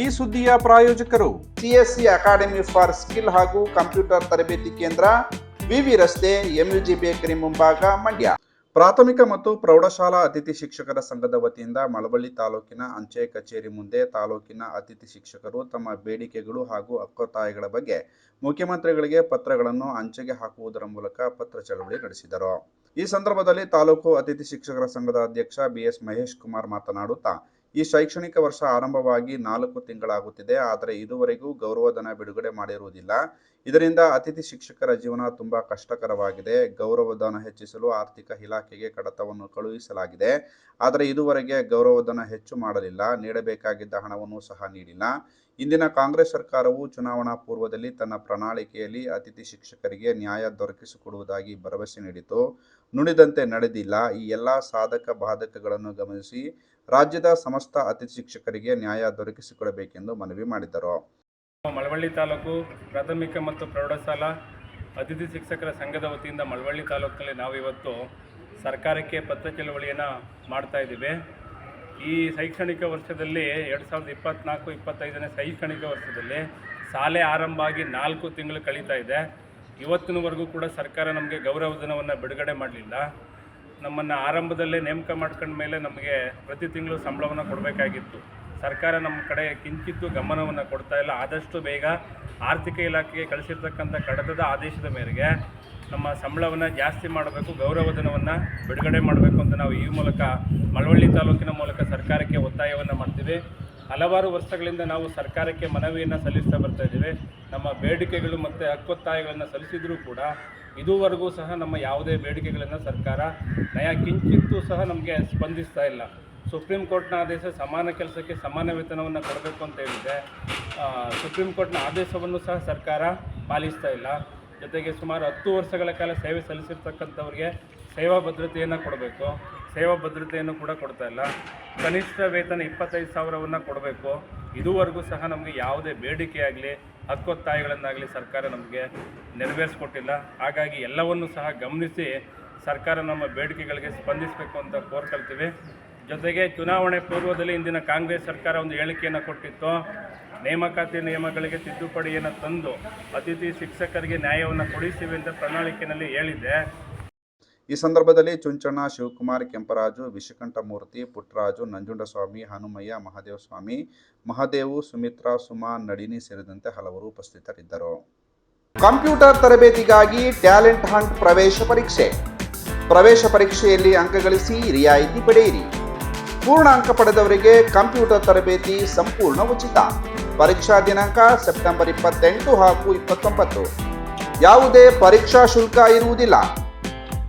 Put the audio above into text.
ಈ ಸುದ್ದಿಯ ಪ್ರಾಯೋಜಕರು ಸಿಎಸ್ಸಿ ಅಕಾಡೆಮಿ ಫಾರ್ ಸ್ಕಿಲ್ ಹಾಗೂ ಕಂಪ್ಯೂಟರ್ ತರಬೇತಿ ಕೇಂದ್ರ ವಿವಿ ರಸ್ತೆ ಎಂಯುಜಿ ಬೇಕರಿ ಮುಂಭಾಗ ಮಂಡ್ಯ. ಪ್ರಾಥಮಿಕ ಮತ್ತು ಪ್ರೌಢಶಾಲಾ ಅತಿಥಿ ಶಿಕ್ಷಕರ ಸಂಘದ ವತಿಯಿಂದ ಮಳವಳ್ಳಿ ತಾಲೂಕಿನ ಅಂಚೆ ಕಚೇರಿ ಮುಂದೆ ತಾಲೂಕಿನ ಅತಿಥಿ ಶಿಕ್ಷಕರು ತಮ್ಮ ಬೇಡಿಕೆಗಳು ಹಾಗೂ ಹಕ್ಕೊತ್ತಾಯಗಳ ಬಗ್ಗೆ ಮುಖ್ಯಮಂತ್ರಿಗಳಿಗೆ ಪತ್ರಗಳನ್ನು ಅಂಚೆಗೆ ಹಾಕುವುದರ ಮೂಲಕ ಪತ್ರ ಚಳವಳಿ ನಡೆಸಿದರು. ಈ ಸಂದರ್ಭದಲ್ಲಿ ತಾಲೂಕು ಅತಿಥಿ ಶಿಕ್ಷಕರ ಸಂಘದ ಅಧ್ಯಕ್ಷ ಬಿಎಸ್ ಮಹೇಶ್ ಕುಮಾರ್ ಮಾತನಾಡುತ್ತಾ ಈ ಶೈಕ್ಷಣಿಕ ವರ್ಷ ಆರಂಭವಾಗಿ ನಾಲ್ಕು ತಿಂಗಳಾಗುತ್ತಿದೆ, ಆದರೆ ಇದುವರೆಗೂ ಗೌರವಧನ ಬಿಡುಗಡೆ ಮಾಡಿರುವುದಿಲ್ಲ. ಇದರಿಂದ ಅತಿಥಿ ಶಿಕ್ಷಕರ ಜೀವನ ತುಂಬಾ ಕಷ್ಟಕರವಾಗಿದೆ. ಗೌರವಧನ ಹೆಚ್ಚಿಸಲು ಆರ್ಥಿಕ ಇಲಾಖೆಗೆ ಕಡತವನ್ನು ಕಳುಹಿಸಲಾಗಿದೆ. ಆದರೆ ಇದುವರೆಗೆ ಗೌರವಧನ ಹೆಚ್ಚು ಮಾಡಲಿಲ್ಲ. ನೀಡಬೇಕಾಗಿದ್ದ ಹಣವನ್ನು ಸಹ ನೀಡಿಲ್ಲ. ಇಂದಿನ ಕಾಂಗ್ರೆಸ್ ಸರ್ಕಾರವು ಚುನಾವಣಾ ಪೂರ್ವದಲ್ಲಿ ತನ್ನ ಪ್ರಣಾಳಿಕೆಯಲ್ಲಿ ಅತಿಥಿ ಶಿಕ್ಷಕರಿಗೆ ನ್ಯಾಯ ದೊರಕಿಸಿಕೊಡುವುದಾಗಿ ಭರವಸೆ ನೀಡಿತು. ನುಡಿದಂತೆ ನಡೆದಿಲ್ಲ. ಈ ಎಲ್ಲ ಸಾಧಕ ಬಾಧಕಗಳನ್ನು ಗಮನಿಸಿ ರಾಜ್ಯದ ಸಮಸ್ತ ಅತಿಥಿ ಶಿಕ್ಷಕರಿಗೆ ನ್ಯಾಯ ದೊರಕಿಸಿಕೊಡಬೇಕೆಂದು ಮನವಿ ಮಾಡಿದರು. ಮಳವಳ್ಳಿ ತಾಲೂಕು ಪ್ರಾಥಮಿಕ ಮತ್ತು ಪ್ರೌಢಶಾಲಾ ಅತಿಥಿ ಶಿಕ್ಷಕರ ಸಂಘದ ವತಿಯಿಂದ ಮಳವಳ್ಳಿ ತಾಲೂಕಿನಲ್ಲಿ ನಾವು ಇವತ್ತು ಸರ್ಕಾರಕ್ಕೆ ಪತ್ರ ಚಳವಳಿಯನ್ನು ಮಾಡ್ತಾ ಇದ್ದೀವಿ. ಈ ಶೈಕ್ಷಣಿಕ ವರ್ಷದಲ್ಲಿ ಎರಡು ಸಾವಿರದ ಇಪ್ಪತ್ತ್ನಾಲ್ಕು ಇಪ್ಪತ್ತೈದನೇ ಶೈಕ್ಷಣಿಕ ವರ್ಷದಲ್ಲಿ ಶಾಲೆ ಆರಂಭ ಆಗಿ ನಾಲ್ಕು ತಿಂಗಳು ಕಳೀತಾ ಇದೆ. ಇವತ್ತಿನವರೆಗೂ ಕೂಡ ಸರ್ಕಾರ ನಮಗೆ ಗೌರವಧನವನ್ನು ಬಿಡುಗಡೆ ಮಾಡಲಿಲ್ಲ. ನಮ್ಮನ್ನು ಆರಂಭದಲ್ಲೇ ನೇಮಕ ಮಾಡ್ಕೊಂಡ ಮೇಲೆ ನಮಗೆ ಪ್ರತಿ ತಿಂಗಳು ಸಂಬಳವನ್ನು ಕೊಡಬೇಕಾಗಿತ್ತು. ಸರ್ಕಾರ ನಮ್ಮ ಕಡೆ ಕಿಂಚಿತ್ತು ಗಮನವನ್ನು ಕೊಡ್ತಾ ಇಲ್ಲ. ಆದಷ್ಟು ಬೇಗ ಆರ್ಥಿಕ ಇಲಾಖೆಗೆ ಕಳಿಸಿರ್ತಕ್ಕಂಥ ಕಡತದ ಆದೇಶದ ಮೇರೆಗೆ ನಮ್ಮ ಸಂಬಳವನ್ನು ಜಾಸ್ತಿ ಮಾಡಬೇಕು, ಗೌರವಧನವನ್ನು ಬಿಡುಗಡೆ ಮಾಡಬೇಕು ಅಂತ ನಾವು ಈ ಮೂಲಕ ಮಳವಳ್ಳಿ ತಾಲೂಕಿನ ಮೂಲಕ ಸರ್ಕಾರಕ್ಕೆ ಒತ್ತಾಯವನ್ನು ಮಾಡ್ತೀವಿ. ಹಲವಾರು ವರ್ಷಗಳಿಂದ ನಾವು ಸರ್ಕಾರಕ್ಕೆ ಮನವಿಯನ್ನು ಸಲ್ಲಿಸ್ತಾ ಬರ್ತಾ ಇದ್ದೀವಿ. ನಮ್ಮ ಬೇಡಿಕೆಗಳು ಮತ್ತು ಹಕ್ಕೊತ್ತಾಯಗಳನ್ನು ಸಲ್ಲಿಸಿದರೂ ಕೂಡ ಇದುವರೆಗೂ ಸಹ ನಮ್ಮ ಯಾವುದೇ ಬೇಡಿಕೆಗಳನ್ನು ಸರ್ಕಾರ ನಯ ಕಿಂಚಿತ್ತೂ ಸಹ ನಮಗೆ ಸ್ಪಂದಿಸ್ತಾ ಇಲ್ಲ. ಸುಪ್ರೀಂ ಕೋರ್ಟ್ನ ಆದೇಶ ಸಮಾನ ಕೆಲಸಕ್ಕೆ ಸಮಾನ ವೇತನವನ್ನು ಕೊಡಬೇಕು ಅಂತ ಹೇಳಿದೆ ಸುಪ್ರೀಂ ಕೋರ್ಟ್ನ ಆದೇಶವನ್ನು ಸಹ ಸರ್ಕಾರ ಪಾಲಿಸ್ತಾ ಇಲ್ಲ. ಜೊತೆಗೆ ಸುಮಾರು ಹತ್ತು ವರ್ಷಗಳ ಕಾಲ ಸೇವೆ ಸಲ್ಲಿಸಿರ್ತಕ್ಕಂಥವ್ರಿಗೆ ಸೇವಾ ಭದ್ರತೆಯನ್ನು ಕೊಡಬೇಕು. ಸೇವಾ ಭದ್ರತೆಯನ್ನು ಕೂಡ ಕೊಡ್ತಾ ಇಲ್ಲ. ಕನಿಷ್ಠ ವೇತನ ಇಪ್ಪತ್ತೈದು ಸಾವಿರವನ್ನು ಕೊಡಬೇಕು. ಇದುವರೆಗೂ ಸಹ ನಮಗೆ ಯಾವುದೇ ಬೇಡಿಕೆಯಾಗಲಿ ಹಕ್ಕೊತ್ತಾಯಗಳನ್ನಾಗಲಿ ಸರ್ಕಾರ ನಮಗೆ ನೆರವೇರಿಸ್ಕೊಟ್ಟಿಲ್ಲ. ಹಾಗಾಗಿ ಎಲ್ಲವನ್ನು ಸಹ ಗಮನಿಸಿ ಸರ್ಕಾರ ನಮ್ಮ ಬೇಡಿಕೆಗಳಿಗೆ ಸ್ಪಂದಿಸಬೇಕು ಅಂತ ಕೋರ್ಕೊಳ್ತೀವಿ ಜೊತೆಗೆ ಚುನಾವಣೆ ಪೂರ್ವದಲ್ಲಿ ಇಂದಿನ ಕಾಂಗ್ರೆಸ್ ಸರ್ಕಾರ ಒಂದು ಹೇಳಿಕೆಯನ್ನು ಕೊಟ್ಟಿತ್ತು. ನೇಮಕಾತಿ ನಿಯಮಗಳಿಗೆ ತಿದ್ದುಪಡಿಯನ್ನು ತಂದು ಅತಿಥಿ ಶಿಕ್ಷಕರಿಗೆ ನ್ಯಾಯವನ್ನು ಕೊಡಿಸಿವೆ ಅಂತ ಪ್ರಣಾಳಿಕೆಯಲ್ಲಿ ಹೇಳಿದೆ ಈ ಸಂದರ್ಭದಲ್ಲಿ ಚುಂಚಣ್ಣ ಶಿವಕುಮಾರ್, ಕೆಂಪರಾಜು ವಿಷಕಂಠಮೂರ್ತಿ ಪುಟ್ಟರಾಜು, ನಂಜುಂಡಸ್ವಾಮಿ, ಹನುಮಯ್ಯ ಮಹಾದೇವ ಸ್ವಾಮಿ ಮಹಾದೇವು, ಸುಮಿತ್ರಾ, ಸುಮಾ ನಡಿನಿ ಸೇರಿದಂತೆ ಹಲವರು ಉಪಸ್ಥಿತರಿದ್ದರು. ಕಂಪ್ಯೂಟರ್ ತರಬೇತಿಗಾಗಿ ಟ್ಯಾಲೆಂಟ್ ಹಂಟ್ ಪ್ರವೇಶ ಪರೀಕ್ಷೆ. ಪ್ರವೇಶ ಪರೀಕ್ಷೆಯಲ್ಲಿ ಅಂಕಗಳಿಸಿ ರಿಯಾಯಿತಿ ಪಡೆಯಿರಿ. ಪೂರ್ಣ ಅಂಕ ಪಡೆದವರಿಗೆ ಕಂಪ್ಯೂಟರ್ ತರಬೇತಿ ಸಂಪೂರ್ಣ ಉಚಿತ. ಪರೀಕ್ಷಾ ದಿನಾಂಕ ಸೆಪ್ಟೆಂಬರ್ ಇಪ್ಪತ್ತೆಂಟು ಹಾಗೂ ಇಪ್ಪತ್ತೊಂಬತ್ತು. ಯಾವುದೇ ಪರೀಕ್ಷಾ ಶುಲ್ಕ ಇರುವುದಿಲ್ಲ.